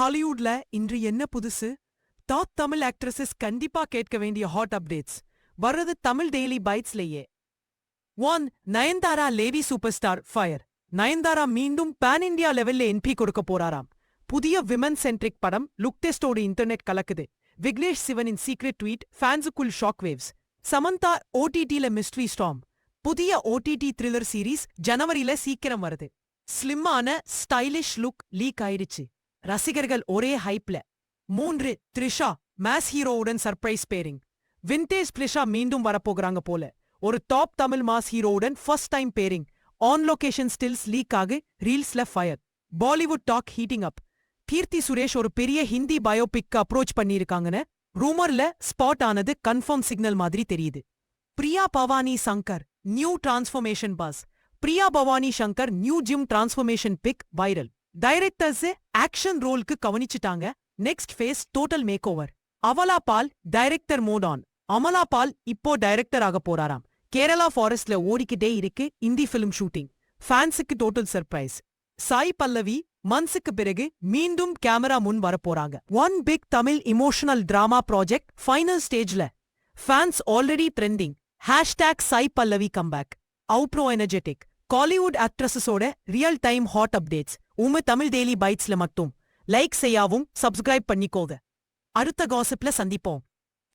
ஹாலிவுட்ல இன்று என்ன புதுசு? டாப் தமிழ் ஆக்ட்ரஸஸ் கண்டிப்பா கேட்க வேண்டிய ஹாட் அப்டேட்ஸ் வர்றது Tamil daily பைட்ஸ்லயே one Nayanthara lady super star fire Nayanthara மீண்டும் பேன் இந்தியா லெவல்ல என்பி கொடுக்க போறாராம். புதிய விமன் சென்ட்ரிக் படம் லுக் டெஸ்டோட இன்டர்நெட் கலக்குது. விக்னேஷ் சிவனின் சீக்ரெட் ட்வீட் ஃபேன்ஸுக்குள் ஷாக் வேவ்ஸ் சமந்தா ஓடிடில மிஸ்ட்ரி ஸ்டாம் புதிய ஓடிடி த்ரில்லர் சீரீஸ் ஜனவரியில சீக்கிரம் வருது. ஸ்லிம்மான ஸ்டைலிஷ் லுக் லீக் ஆயிடுச்சு. ரசிகர்கள் ஒரே ஹைப்ல மூன்று த்ரிஷா மேஸ் ஹீரோவுடன் சர்ப்ரைஸ் பேரிங் வின்டேஜ் த்ரிஷா மீண்டும் வரப்போகிறாங்க போல. ஒரு top Tamil mass ஹீரோவுடன் first time pairing on location stills leak ஆகு ரீல்ஸ்ல fire Bollywood talk heating up Keerthy Suresh ஒரு பெரிய ஹிந்தி பயோபிக் அப்ரோச் பண்ணியிருக்காங்கன்னு ரூமர்ல ஸ்பாட் ஆனது கன்ஃபார்ம் சிக்னல் மாதிரி தெரியுது. Priya Bhavani Shankar new transformation boss Priya Bhavani Shankar new gym transformation big viral directors action ரோலுக்கு கவனிச்சுட்டாங்க. Next phase total make over அவலா Paul director mode on Amala Paul இப்போ director ஆக போறாராம். கேரளா ஃபாரஸ்ட்ல ஓடிக்கிட்டே இருக்கு இந்தி ஃபிலிம் ஷூட்டிங் ஃபேன்ஸுக்கு டோட்டல் சர்ப்ரைஸ் சாய் பல்லவி மன்ஸுக்கு பிறகு மீண்டும் கேமரா முன் வரப்போறாங்க one big Tamil emotional drama project final ஸ்டேஜ்ல fans already trending hashtag Sai Pallavi comeback அவுப்ரோ energetic Kollywood ஆக்ட்ரஸஸோட ரியல் டைம் ஹாட் அப்டேட்ஸ் உம தமிழ் டெய்லி பைட்ஸ்ல மட்டும். லைக் செய்யாவும் சப்ஸ்கிரைப் பண்ணிக்கோங்க. அடுத்த காசிப்ல சந்திப்போம்.